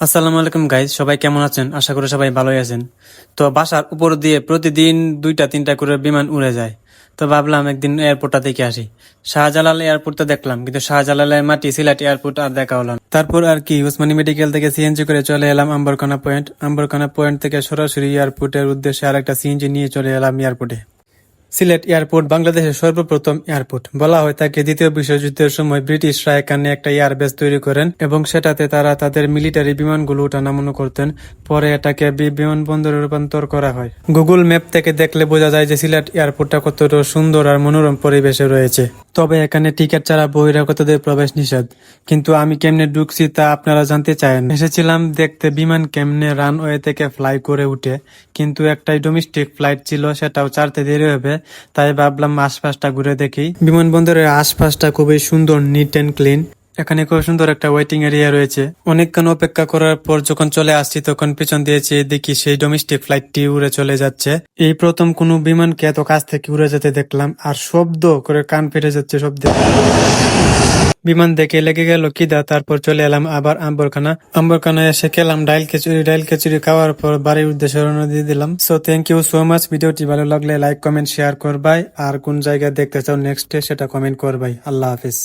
আসসালামু আলাইকুম গাইজ সবাই কেমন আছেন? আশা করি সবাই ভালোই আছেন। তো বাসার উপর দিয়ে প্রতিদিন দুইটা, তিনটা করে বিমান উড়ে যায়। তো ভাবলাম একদিন এয়ারপোর্টটা দেখে আসি। শাহজালাল এয়ারপোর্টটা দেখলাম, কিন্তু শাহজালালের মাটি সিলেট এয়ারপোর্ট আর দেখা হলো না। তারপর আর কি, উসমানী মেডিকেল থেকে সিএনজি করে চলে এলাম আম্বরখানা পয়েন্ট আম্বরখানা পয়েন্ট থেকে সরাসরি এয়ারপোর্টের উদ্দেশ্যে আর একটা সিএনজি নিয়ে চলে এলাম এয়ারপোর্টে সিলেট এয়ারপোর্ট, বাংলাদেশের সর্বপ্রথম এয়ারপোর্ট। বলা হয় তাকে দ্বিতীয় বিশ্বযুদ্ধের সময় ব্রিটিশরা এখানে একটা এয়ারবেস তৈরি করেন এবং সেটাতে তারা তাদের মিলিটারি বিমানগুলো ওঠানামনো করতেন। পরে এটাকে বিমানবন্দরে রূপান্তর করা হয়। গুগল ম্যাপ থেকে দেখলে বোঝা যায় যে সিলেট এয়ারপোর্টটা কতটা সুন্দর আর মনোরম পরিবেশে রয়েছে। তবে এখানে টিকিট ছাড়া বহিরাগতদের প্রবেশ নিষেধ। কিন্তু আমি কেমনে ঢুকছি তা আপনারা জানতে চান এসেছিলাম দেখতে বিমান কেমনে রানওয়ে থেকে ফ্লাই করে উঠে। কিন্তু একটাই ডোমেস্টিক ফ্লাইট ছিল, সেটাও চারতে দেরি হবে। তাই ভাবলাম আশপাশটা ঘুরে দেখি। বিমানবন্দরের আশপাশটা খুবই সুন্দর, নিট অ্যান্ড ক্লিন। এখানে খুব সুন্দর একটা ওয়েটিং এরিয়া রয়েছে। অনেকক্ষণ অপেক্ষা করার পর যখন চলে আসছি, তখন পিছন দিয়েছি দেখি সেই ডোমেস্টিক ফ্লাইটটি উড়ে চলে যাচ্ছে। এই প্রথম কোনো বিমানকে এত কাছ থেকে উড়ে যেতে দেখলাম, আর শব্দ করে কান ফেটে যাচ্ছে শব্দে। বিমান দেখে লেগে গেল কিদা তারপর চলে এলাম আবার আম্বরখানা। আম্বরখানা এসে খেলাম, ডাইল খিচুড়ি ডাইল খিচুড়ি খাওয়ার পর বাড়ির উদ্দেশ্যে রওনা দিয়ে দিলাম। So thank you so much ভিডিওটি ভালো লাগলে লাইক কমেন্ট শেয়ার করবাই। আর কোন জায়গায় দেখতে চাও নেক্সট সেটা কমেন্ট করবাই। আল্লাহ হাফিজ।